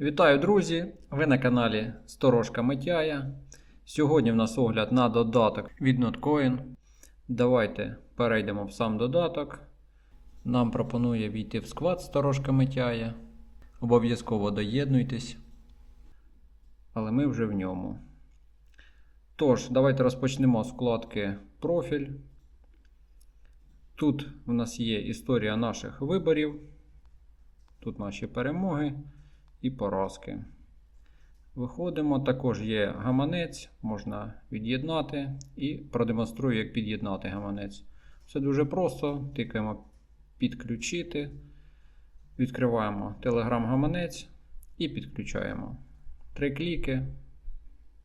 Вітаю, друзі! Ви на каналі Сторожка Митяя. Сьогодні в нас огляд на додаток від Notcoin. Давайте перейдемо в сам додаток. Нам пропонує війти в склад Сторожка Митяя. Обов'язково доєднуйтесь. Але ми вже в ньому. Тож, давайте розпочнемо з вкладки Профіль. Тут в нас є історія наших виборів. Тут наші перемоги і поразки. Виходимо, також є гаманець, можна від'єднати і продемонструю, як під'єднати гаманець. Все дуже просто. Тикаємо підключити, відкриваємо Telegram гаманець і підключаємо. Три кліки,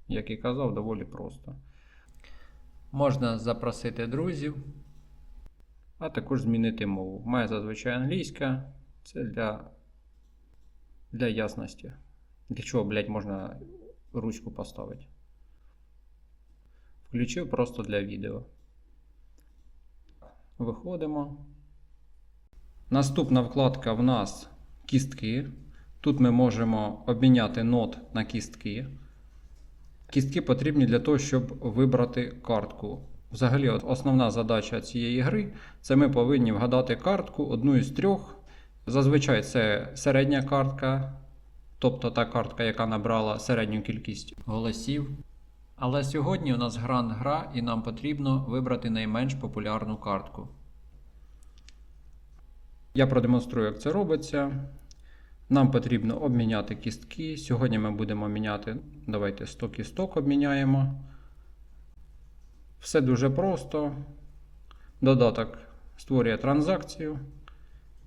як і казав, доволі просто. Можна запросити друзів, а також змінити мову. Має зазвичай англійська. Це для для ясності. Для чого, блядь, можна ручку поставити? Включив просто для відео. Виходимо. Наступна вкладка в нас кістки. Тут ми можемо обміняти нот на кістки. Кістки потрібні для того, щоб вибрати картку. Взагалі, основна задача цієї гри це ми повинні вгадати картку одну із трьох. Зазвичай це середня картка, тобто та картка, яка набрала середню кількість голосів. Але сьогодні у нас гранд гра і нам потрібно вибрати найменш популярну картку. Я продемонструю, як це робиться. Нам потрібно обміняти кістки. Сьогодні ми будемо міняти. Давайте 100 кісток обміняємо. Все дуже просто. Додаток створює транзакцію.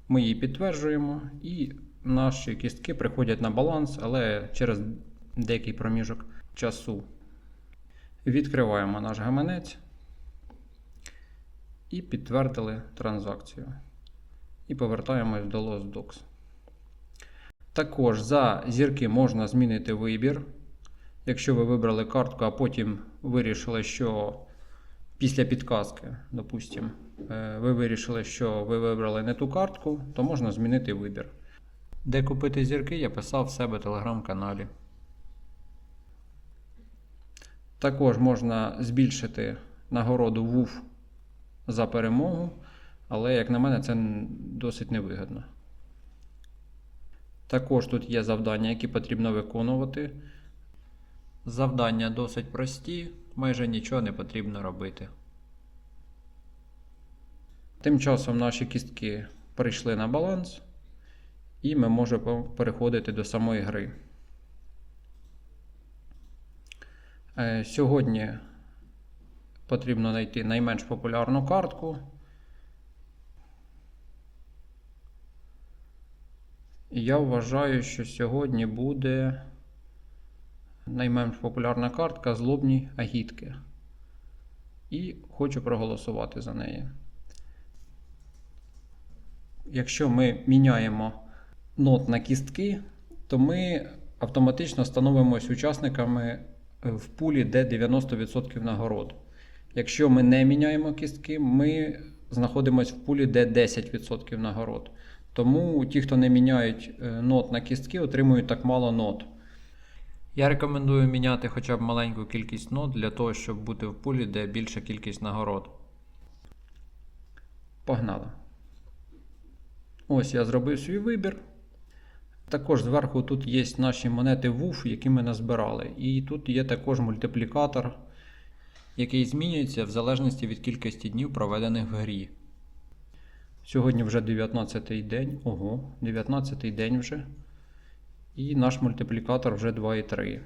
Ми її підтверджуємо, і наші кістки приходять на баланс, але через деякий проміжок часу. Відкриваємо наш гаманець і підтвердили транзакцію. І повертаємось до LostDocs. Також за зірки можна змінити вибір. Якщо ви вибрали картку, а потім вирішили, що після підказки, допустимо, ви вирішили, що ви вибрали не ту картку, то можна змінити вибір. Де купити зірки, я писав в себе в телеграм-каналі. Також можна збільшити нагороду ВУФ за перемогу, але, як на мене, це досить невигідно. Також тут є завдання, які потрібно виконувати. Завдання досить прості, майже нічого не потрібно робити. Тим часом наші кістки прийшли на баланс, і ми можемо переходити до самої гри. Е, Сьогодні потрібно знайти найменш популярну картку. І я вважаю, що сьогодні буде найменш популярна картка злобні агітки. І хочу проголосувати за неї. Якщо ми міняємо нот на кістки, то ми автоматично становимося учасниками в пулі, де 90% нагород. Якщо ми не міняємо кістки, ми знаходимося в пулі, де 10% нагород. Тому ті, хто не міняють нот на кістки, отримують так мало нот. Я рекомендую міняти хоча б маленьку кількість нот для того, щоб бути в пулі, де більша кількість нагород. Погнали. Ось я зробив свій вибір. Також зверху тут є наші монети WUF, які ми назбирали. І тут є також мультиплікатор, який змінюється в залежності від кількості днів, проведених в грі. Сьогодні вже 19-й день. Ого, 19-й день вже. І наш мультиплікатор вже 2,3.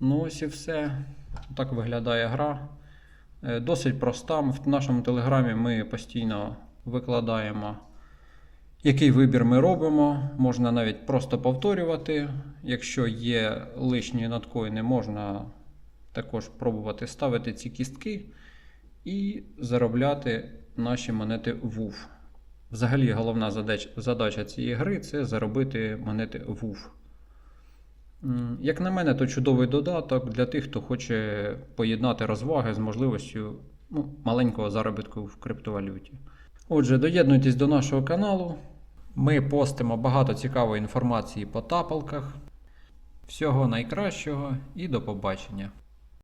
Ну, ось і все. Так виглядає гра. Е, Досить проста. В нашому телеграмі ми постійно викладаємо, який вибір ми робимо. Можна навіть просто повторювати. Якщо є лишні надкоїни, можна також пробувати ставити ці кістки і заробляти наші монети WUF. Взагалі, головна задача, цієї гри це заробити монети WUF. Як на мене, то чудовий додаток для тих, хто хоче поєднати розваги з можливістю ну, маленького заробітку в криптовалюті. Отже, доєднуйтесь до нашого каналу, Ми постимо багато цікавої інформації по тапалках. Всього найкращого і до побачення!